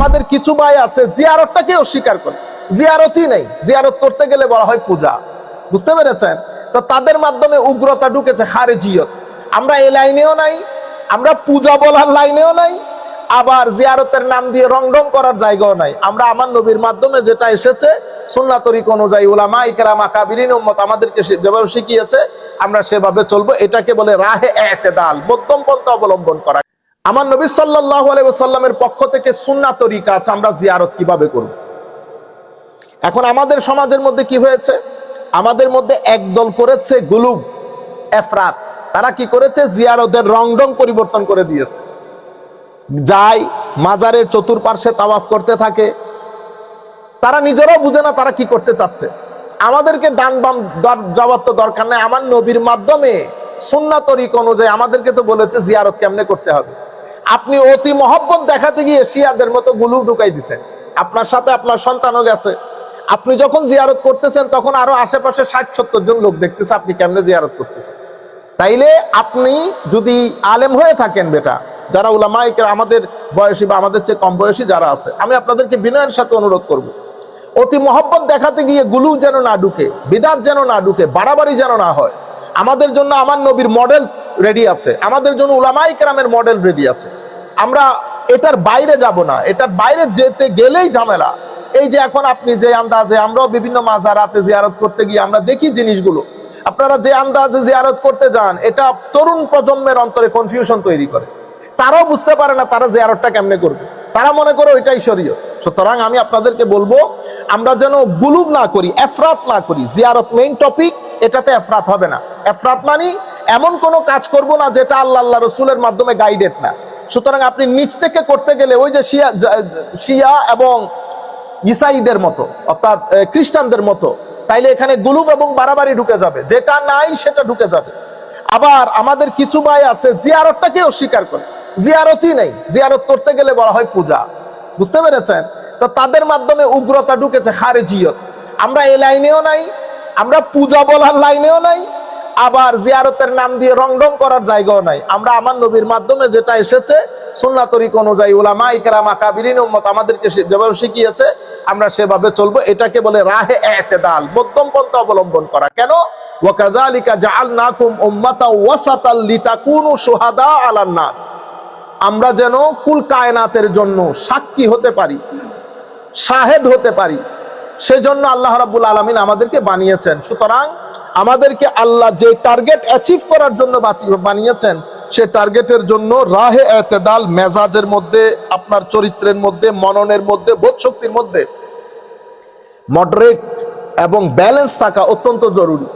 আমাদের কিছু ভাই আছে জিয়ারতটাকে অস্বীকার করে? জিয়ারতই নেই। জিয়ারত করতে গেলে বলা হয় পূজা। বুঝতে পেরেছেন? তো তাদের মাধ্যমে উগ্রতা ঢুকেছে খারেজিয়ত। আমরা এই লাইনেও নাই, আমরা পূজা বলার লাইনেও নাই, আবার জিয়ারতের নাম দিয়ে রং রং করার জায়গাও নাই। আমরা আমার নবীর মাধ্যমে যেটা এসেছে সুন্না তরিক অনুযায়ী উলামা ইকরাম আকাবিরিন উম্মত আমাদেরকে যেভাবে শিখিয়েছে, আমরা সেভাবে চলবো। এটাকে বলে রাহে এতেদাল মধ্যম পন্থা অবলম্বন করা। আমার নবী সাল্লাল্লাহু আলাইহি ওয়াসাল্লামের পক্ষ থেকে সুন্না তরিকা আছে, আমরা জিয়ারত কীভাবে করব? এখন আমাদের সমাজের মধ্যে কি হয়েছে? আমাদের মধ্যে একদল করেছে গুলুব, এফরাত। তারা কি করেছে? জিয়ারতের রং রং পরিবর্তন করে দিয়েছে। যায় মাজারের চতুর্পার্শ্বে তাওয়াফ করতে থাকে। তারা নিজেরাও বুঝে না তারা কি করতে চাচ্ছে। আমাদেরকে ডান বাম যাওয়ার তো দরকার নেই। আমার নবীর মাধ্যমে সুন্না তরিক অনুযায়ী আমাদেরকে তো বলেছে জিয়ারত কেমনে করতে হবে। আপনি অতি মহব্বত দেখাতে গিয়ে শিয়াদের মতো গুলু ঢুকাই দিছেন। আপনার সাথে আপনার সন্তানও গেছে। আপনি যখন জিয়ারত করতেছেন, তখন আরও আশেপাশে ষাট সত্তর জন লোক দেখতেছে আপনি কেমনে জিয়ারত করতেছেন। তাইলে আপনি যদি আলেম হয়ে থাকেন বেটা, যারা উলামাইকে আমাদের বয়সী বা আমাদের চেয়ে কম বয়সী যারা আছে, আমি আপনাদেরকে বিনয়ের সাথে অনুরোধ করব। অতি মহব্বত দেখাতে গিয়ে গুলু যেন না ঢুকে, বিদাত যেন না ঢুকে, বাড়াবাড়ি যেন না হয়, আমাদের জন্য আমার নবীর মডেল রেডি আছে। আমাদের জন্য উলামাই কেরামের মডেল রেডি আছে। আমরা এটার বাইরে যাব না। এটার বাইরে যেতে গেলেই ঝামেলা। এই যে এখন আপনি যে আন্দাজে, আমরাও বিভিন্ন মাজারাতে জিয়ারত করতে গিয়ে আমরা দেখি জিনিসগুলো। আপনারা যে আন্দাজে জিয়ারত করতে যান, এটা তরুণ প্রজন্মের অন্তরে কনফিউশন তৈরি করে। তারাও বুঝতে পারে না তারা জিয়ারতটা কেমনে করবে। তারা মনে করে ওইটাই শরীয় সুতরাং আমি আপনাদেরকে বলব, আমরা যেন গুলুব না করি, এফরাত না করি। জিয়ারত মেইন টপিক এটাতে এফরাত হবে না। এফরাত মানি এমন কোনো কাজ করব না যেটা আল্লাহ আল্লাহ রসুলের মাধ্যমে গাইডেড না। সুতরাং আপনি নিচ থেকে করতে গেলে ওই যে শিয়া শিয়া এবং ইসাইদের মতো, অর্থাৎ খ্রিস্টানদের মতো, তাইলে এখানে গুলুব এবং বাড়াবাড়ি ঢুকে যাবে। যেটা নাই সেটা ঢুকে যাবে। আবার আমাদের কিছু ভাই আছে জিয়ারতটাকে অস্বীকার করে। জিয়ারতই নেই। জিয়ারত করতে গেলে বলা হয় পূজা। বুঝতে পেরেছেন? তো তাদের মাধ্যমে উগ্রতা ঢুকেছে খারেজিয়ত। আমরা এই লাইনেও নাই, আমরা পূজা বলার লাইনেও নাই আবার জিয়ারতের নাম দিয়ে রং রং করার জায়গাও নাই। আমরা আমার নবীর মাধ্যমে যেটা এসেছে সুন্না অনুযায়ী উলামা ইকরাম, আকাবিরিন, উম্মত আমাদেরকে যেভাবে শিখিয়েছে, আমরা সেভাবে চলবো। এটাকে বলে রাহে এতেদাল, মধ্যম পন্থা অবলম্বন করা। কেন? ওয়াকাযালিকা জাআলনাকুম উম্মাতাও ওয়াসাতাল লিতাকুনু শুহাদা আলান নাস। আমরা যেন কুল কায়নাতের জন্য সাক্ষী হতে পারি, শাহেদ হতে পারি, সেজন্য আল্লাহ রাব্বুল আলামিন আমাদেরকে বানিয়েছেন। সুতরাং আমাদেরকে আল্লাহ যে টার্গেট অ্যাচিভ করার জন্য বানিয়েছেন, সে টার্গেটের জন্য রাহে এতেদাল মেজাজের মধ্যে, আপনার চরিত্রের মধ্যে, মননের মধ্যে, বোধ শক্তির মধ্যে মডারেট এবং ব্যালেন্স থাকা অত্যন্ত জরুরি।